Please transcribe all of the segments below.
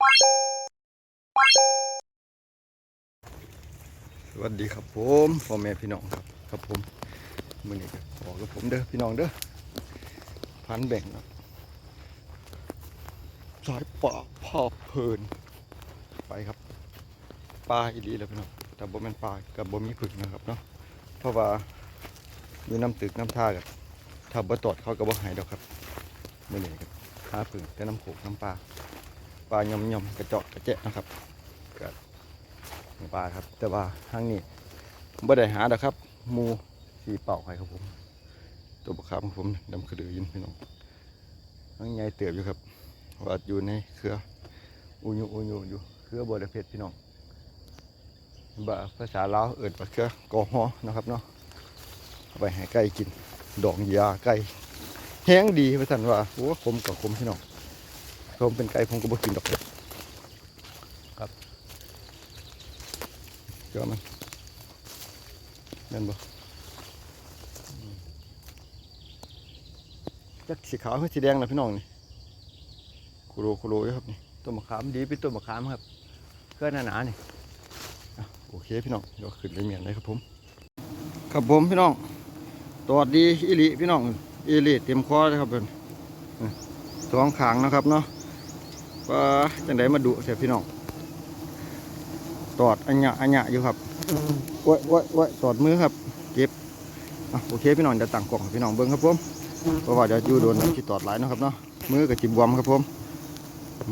สวัสดีครับผมพ่อแม่พี่น้องครับครับผมมื่อนี้ก็ขอกับผมเด้อพี่น้องเด้อพันแบ่งครับสายป่าพ่อเพลิน ไปครับปลาอีลีแล้วพี่น้องแต่บ่แม่นปลากับบ่มีผึ่งนะครับเนาะเพราะว่าอยู่น้ำตึกน้ำท่ากันถ้าบ่ตอดเขาก็บ่หายดอกครับมื่อนี้ก็หาผึ่งแต่น้ำโขกน้ำปลา ปลายำยำๆกระเจาะกระเจะนะครับก็ปลาครับ แต่ว่าทางนี้บ่ได้หาดอกครับหมูสีเป่าไข่ครับผม ตัวบักครับของผมดำกระดือยินพี่น้องทั้งใหญ่เติบอยู่ครับว่าอยู่ในเครืออุยุอุยุอยู่เครือบัวเพชรพี่น้องบ่าภาษาลาวเอิดว่าเครือกอฮอนะครับเนาะเอาไปให้ไก่กิน ดอกยาไก่แห้งดีพระท่านว่าโอ้ขมกับขมพี่น้อง ผมเป็นไก่ผมก็บ่กินดอกเจ้ามันเห็นบ่อืมจักสีขาวคือสีแดงนะพี่น้องนี่โคโรโคโรอยู่ครับนี่ต้นมะขามดีเป็นต้นมะขามครับเครือหนาๆนี่อะโอเคพี่น้องเดี๋ยวขึ้นไปเมียนเลยครับผม ครับผมพี่น้องตอดดีอิลิพี่น้องอิลิเต็มคอเลยครับเพิ่นอืมสองขางนะครับเนาะ ว่าจังไดมาดุเสียพี่น้องตอดอัญญะอัญญะอยู่ครับโอ้ยโอ้ยโอ้ยตอดมือครับ เก็บโอเคพี่น้องเดี๋ยวตั้งกล่องพี่น้องเบิ้งครับผมเพราะว่าเดี๋ยวอยู่โดนที่ตอดหลายนะครับเนาะมือกับจิบบวมครับผม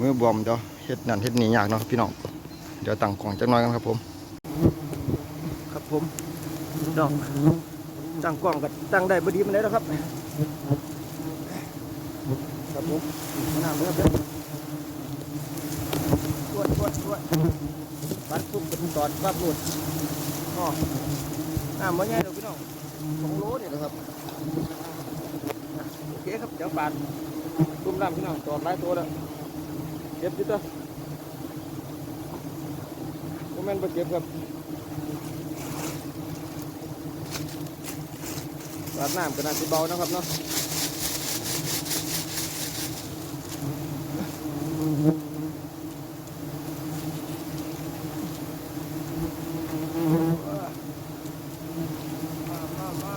มือบวมเดี๋ยวเฮ็ดนั่นเฮ็ดนี่ยากเนาะครับพี่น้องเดี๋ยวตั้งกล่องจักหน่อยกันครับผม ครับผมดอกตั้งกล่องกับตั้งได้บ่ดีมันได้แล้วครับครับผมน้ำเด้อเด้อตรวจตร วจตรวจบัดปุ๊บเป็นตอดปั๊บหลุดอ๋อน้ำมันใหญ่เดี๋ยพี่น้องสองโลเนี่ยนะครับโอเคครับเดี๋ยวปาดตุ้มน้ำพี่น้องตอดหลายตัวแล้วเก็บจิตเตอร์โมเมนต์ไปเก็บครับปาดน้ำก็น่าจะเบานะครับเนาะมามามา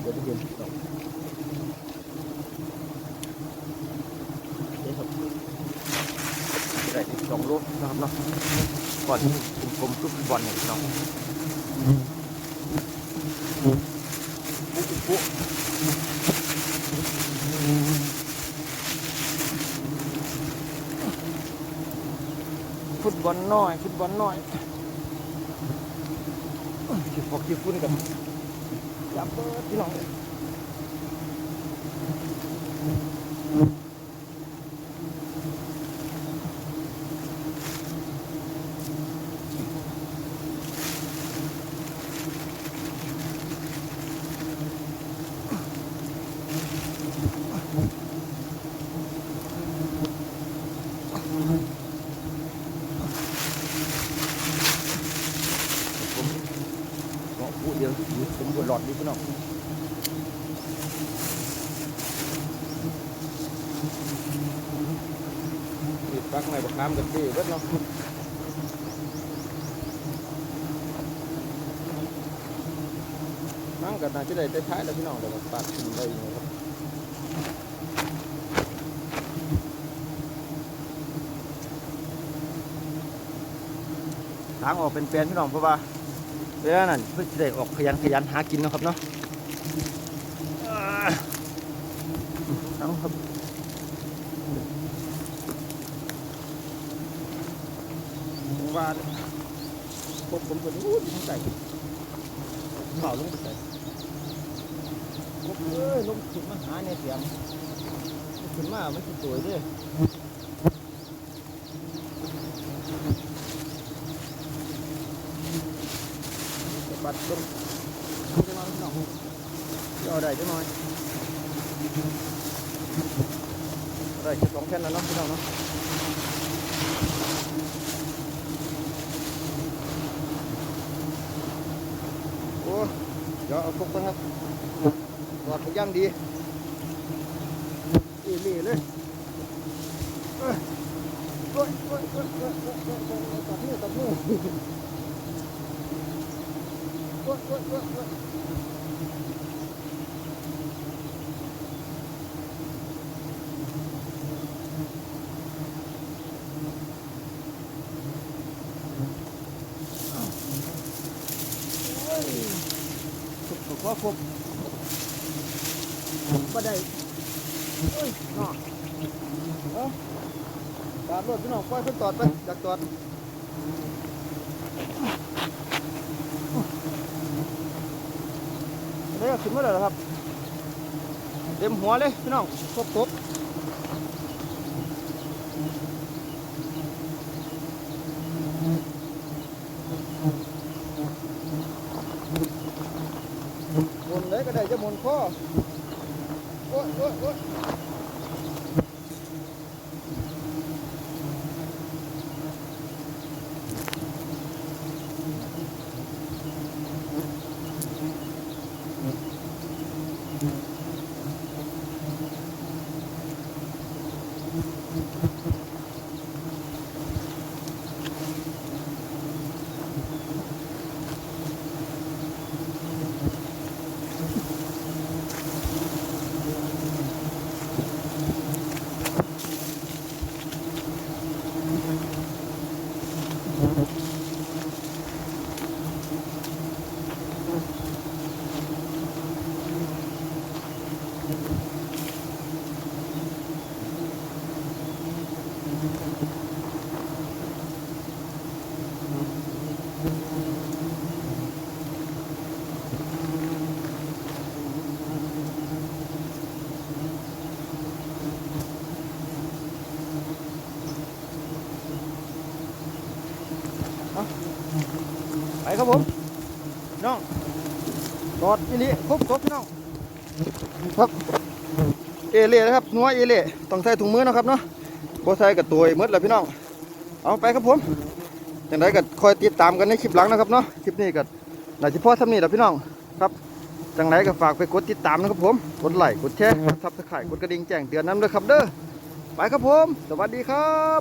เดี๋ยวจะเห็นต่อเดี๋ยวครับ ได้อีก สองลูกนะครับเนาะก่อนกลมๆทุกบอลเนี่ยน้องปุ๊บปุ๊บฟุตบอลน้อยฟุตบอลน้อยขี้ฟอกขี้ฝุ่นกันจับเบิดพี่น้องเลย ผมขอพูดเดียว อยู่ผมบนหลอดดีพี่น้องติดปลักในบักน้ำกันดีเบิดเนาะนั่งกันน่าจะได้ได้ท้ายแล้วพี่น้องเดี๋ยวปาดขึ้นได้อยู่ครับทางออกเป็นแปลนพี่น้องเพราะว่า เวลานั้นเพื่อจะได้ออกขยันขยันหากินนะครับเนาะเอาครับว่าผมผมก็รู้ที่ใส่ข่าลงไปใส่เอ้ยลงถึงมาหาในเสียงขึ้นมามันคือสวยเด้วย ปัดลงจะมาพี่น้องเอาได้จังหน่อยได้แค่สองแผ่นแล้วเนาะพี่น้องเนาะโอ้เดี๋ยวเอาพกกันครับกอดไปย่างดีอีหลีเลยเอ้ยโอ้ยโอ้ยโอ้ยโอ้ยโอ้ยโอ้ยโอ้ยตัดมือตัดมือโอ้ยโอ้ยโอ้ยโอ้ยสุกสุกว่าครบบ่ได้เอ้ย น้อเอ้าตามรถพี่น้องปล่อยเพิ่นจอด ไปอยากจอดได้ก็ขึ้นมาแล้วครับ เต็มหัวเลยพี่น้องครบครบหมุนเลยก็ได้จะหมุนข้อโอ้ยโอ้ยโอ้ยไป ครับผมน้องจอดอีนี่ครบครบพี่น้องครับเอเล่นะครับนัวเอเล่ต้องใส่ถุงมือนะครับเนาะบ่ใส่กับตัวหมดแล้วพี่น้องเอาไปครับผมอย่างไรก็คอยติดตามกันในคลิปหลังนะครับเนาะคลิปนี้ก็น่าจะพอทำนี่แหละพี่น้องครับจังไรก็ฝากไปกดติดตามนะครับผมกดไลค์กดแชร์กดซับสไครต์กดกระดิ่งแจ้งเตือนน้ำด้วยครับเด้อไปครับผม สวัสดีครับ